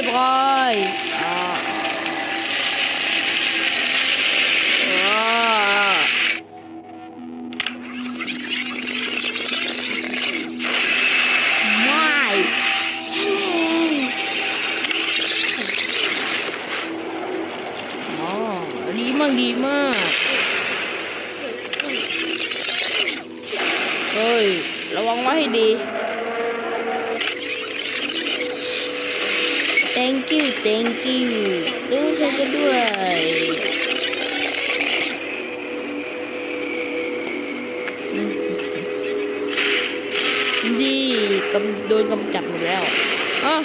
รียบร้อยอ่าอ่าไม่อ๋อดีมากดีมาก เฮ้ย ระวังไว้ให้ดี thank you thank you ดูฉันก็ด้วยดีกำโดนกำจัดหมดแล้วอะ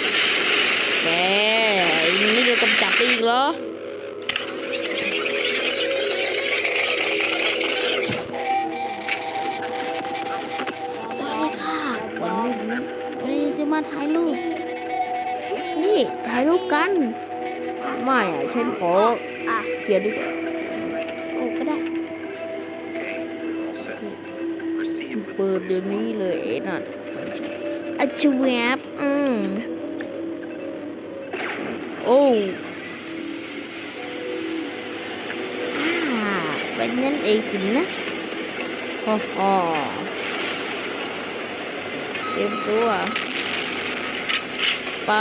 แหมยังไม่โดนกำจัดไปอีกเหรอสวัสดีค่ะวันนี้เอ้ยจะมาถ่ายรูปนี่ ถ่ายรูปกัน ไม่อะฉันขออะเขียนดีกว่าโอ้ก็ได้เปิดเดี๋ยวนี้เลยไอ้นั่นอะจวบอืมโอ้อ่าเป็นนั่นเองสินะฮ่าฮ่าเตรียมตัว ไป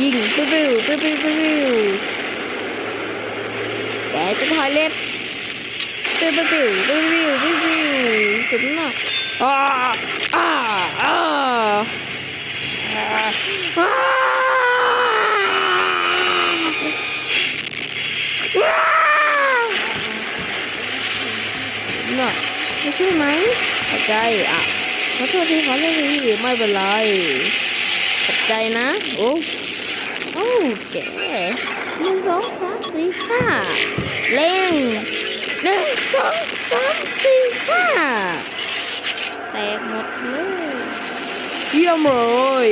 ยิงปิ้วปิ้วปิ้วปิ้วปิ้วปิ้วแกจะทอยเล็บปิ้วปิ้วปิ้วปิ้วปิ้วปิ้วปิ้วสุดน่ะอ้าอ้าอ้าอ้าอ้าน่ะไม่ใช่ไหมเข้าใจอะ ขอโทษทีขอโทษทีไม่เป็นไรขอบใจนะ โอ้โอ้แกหนึ่งสองสามสี่ห้าเล่งหนึ่งสองสามสี่ห้าแตกหมดเลยเยี่ยมเลย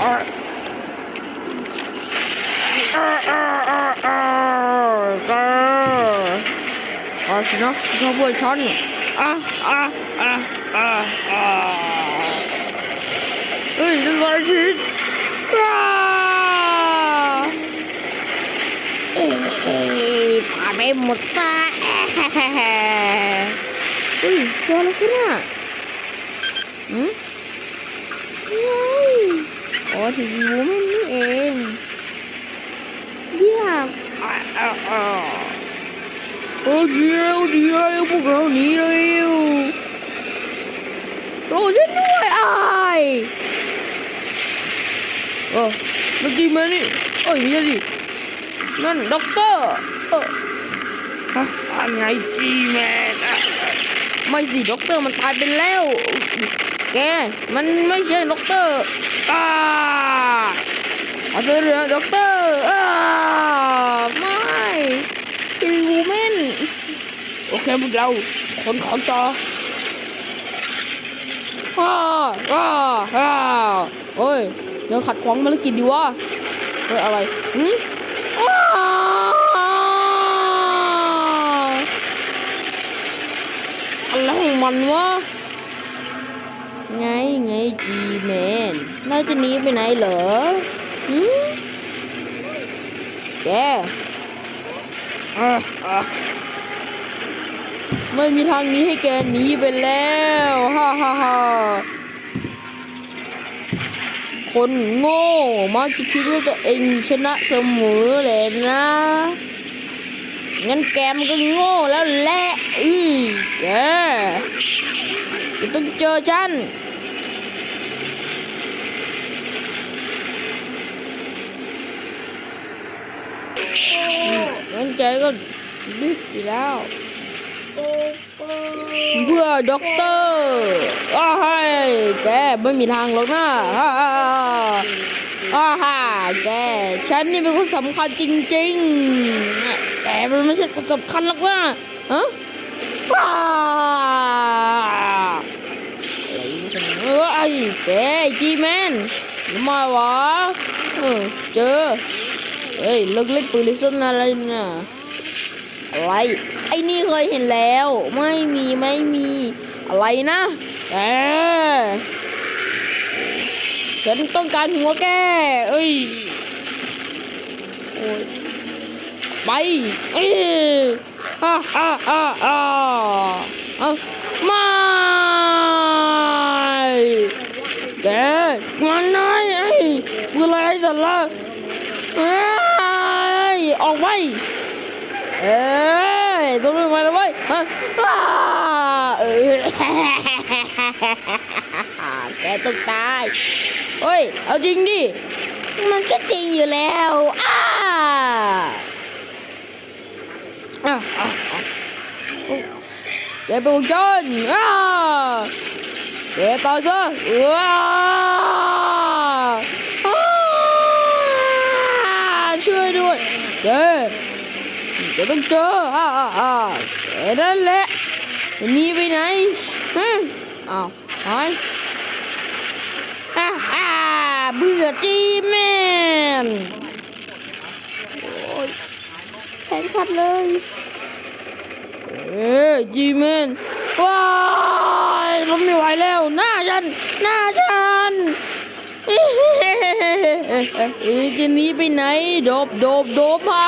อะอ่าอ่าอ่าอ่าแก เอาสินะขบวนฉันอะอะอะอะอะเอ้ยจะมาชิดอ่าเอ้ยผ่านไปหมดซะเฮ้ยเจออะไรขึ้นอะหืมนี่ไงอ๋อถึงยูมันนี่เองเยี่ยมอะอะอะ โอ้เดี๋ยวเดี๋ยวพวกเราหนีเร็วโอ้ฉันด้วยไอ้ายเออเมื่อกี้มนี่เอ้ยไม่ใช่ดินั่นด็อกเตอร์เออฮะอะไรจีแมนอะไม่สิด็อกเตอร์มันตายไปแล้ว แก มันไม่ใช่ด็อกเตอร์อ่าเอาเถอด็อกเตอร์อ่าไม่เป็นวูแมน โอเคพวกเราคนของต่ออ้าอ้าอ้าเฮ้ยเดี๋ยวขัดขวางภารกิจดีวะเฮ้ยอะไรหืมอ้าวอะไรของมันวะไงไงจีแมนน่าจะหนีไปไหนเหรอหืมแกอะอะ ไม่มีทางนี้ให้แกหนีไปแล้วฮ่าฮ่าฮ่าคนโง่มักจะคิดว่าตัวเองชนะเสมอเลยนะงั้นแกมันก็โง่แล้วแหละอือแกจะต้องเจอฉันงั้นแกก็บิ๊กอยู่แล้ว เพื่อด็อกเตอร์อ้าให้แกไม่มีทางหรอกนะอ้าอ้าฮ่าแกฉันนี่เป็นคนสำคัญจริงๆแกมันไม่ใช่คนสำคัญหรอกนะฮะว้าอะไรกันเออไอ้แกจีแมนมาวะเออเจอเฮ้ยเลิกเล่นปืนลิซันอะไรน่ะ อะไร ไอ้นี่เคยเห็นแล้ว ไม่มีไม่มีอะไรนะแกฉันต้องการหัวแกเอ้ยโอ้ยไปเอ้ยอ่าอ่าอ่าอ่าเอาม่แกมันน้อยไอ้กูไล่สัตว์ละเอ้ยออกไป เอ้ยต้องไม่ไหวแล้วเว้ยฮะอ้าเอ้ยแกต้องตายเฮ้ย เอาจริงดิ มันก็จริงอยู่แล้วอ้าอะอะอะแกเป็นจนอ้าแกตายซะอ้าอ้าช่วยด้วยแก เดี๋ยวต้องเจออ่าอ่าอ่าแค่นั้นแหละจะหนีไปไหนฮะอ้าวหายอ่าอ่าเบื่อจีแมนโอ้ยแข็งขัดเลยเอ้จีแมนว้ายทนไม่ไหวแล้วหน้าฉันหน้าฉันเอ๊ะจะหนีไปไหนโดบโดบโดบฮ่า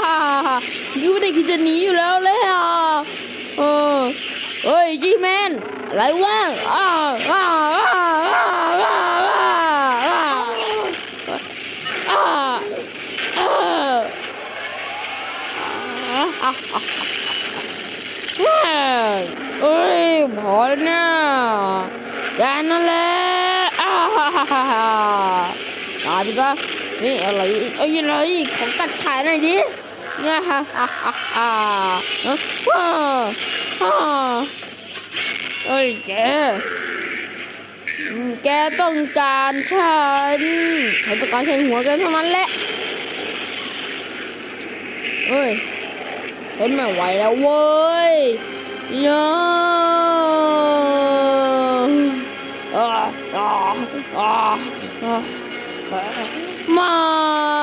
ฮ่าฮ่าคือไม่ได้คิดจะหนีอยู่แล้วเลยอะเออเฮ้ยจีแมนอะไรวะอ้าวอ้าวอ้าวอ้าวอ้าวอ้าวอ้าวอ้าวอ้าวเอ้ยพอแล้วนะแค่นั้นแหละอ้าวฮ่าฮ่าฮ่าฮ่าตายไปซะนี่อะไรเอ้ยอะไรของกัดขายหน่อยดิ เนี่ยฮะอะอะอะเอ้าว้าอ่าเอ้ยแกแกต้องการฉันฉันต้องการใช้หัวแกเท่านั้นแหละเอ้ยทนไม่ไหวแล้วเว้ยย่าอ่าอ่าอ่าไม่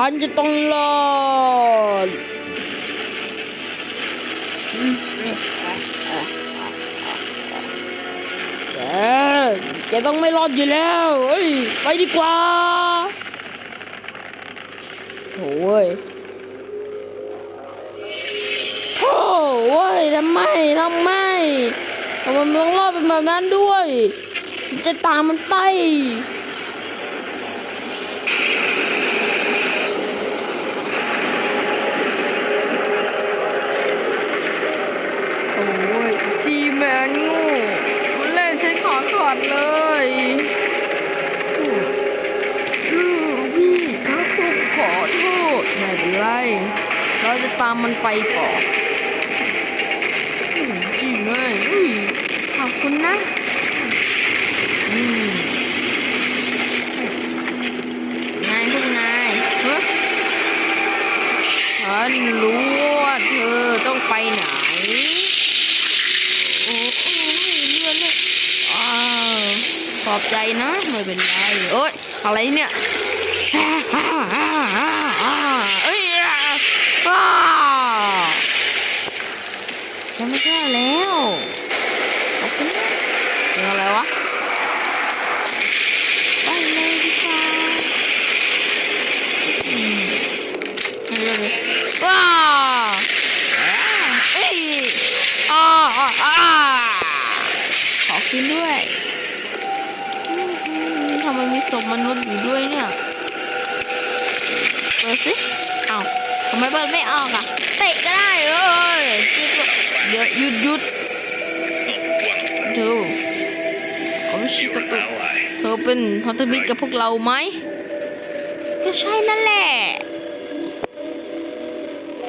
ฉันจะต้องรอดแกต้องไม่รอดอยู่แล้วเอ้ย ไปดีกว่าโถ่เว้ยโถ่เว้ยทำไมทำไมทำไมมันต้องรอดเป็นแบบนั้นด้วย จะตามมันไป โอ้ย จีแมนงูเล่นฉันขอกอดเลยลูกพี่ครับผมขอโทษไม่เป็นไร เราจะตามมันไปต่อนจีแมนขอบคุณนะ อืมนายพวกนายเฮ้ยฉันรู้ว่าเธอต้องไปไหน โอ้โอ้ยเลื่อนเลยอ้าวข อบใจนะ ไม่เป็นไรเอ้ยอะไรเนี่ยเอ้ยอ่าอ่าฉันไม่กล้าแล้วขอบคุณนะเป็นอะไรวะ ไปเลยดีกว่าอืมเฮ้ยว้าเอ้ยอ่าอ่าอ่าขอกินด้วยอืมทำไมมี ศพมนุษย์อยู่ด้วยเนี่ย เปิดสิเอาทำไมเปิดไม่ออกอะ เตะก็ได้เอ้ยหยุดหยุดหยุดเธอเขาไม่ช่ศัตรูเธอเป็นพันธมิตรกับพวกเราไหมก็ใช่นั่นแหละ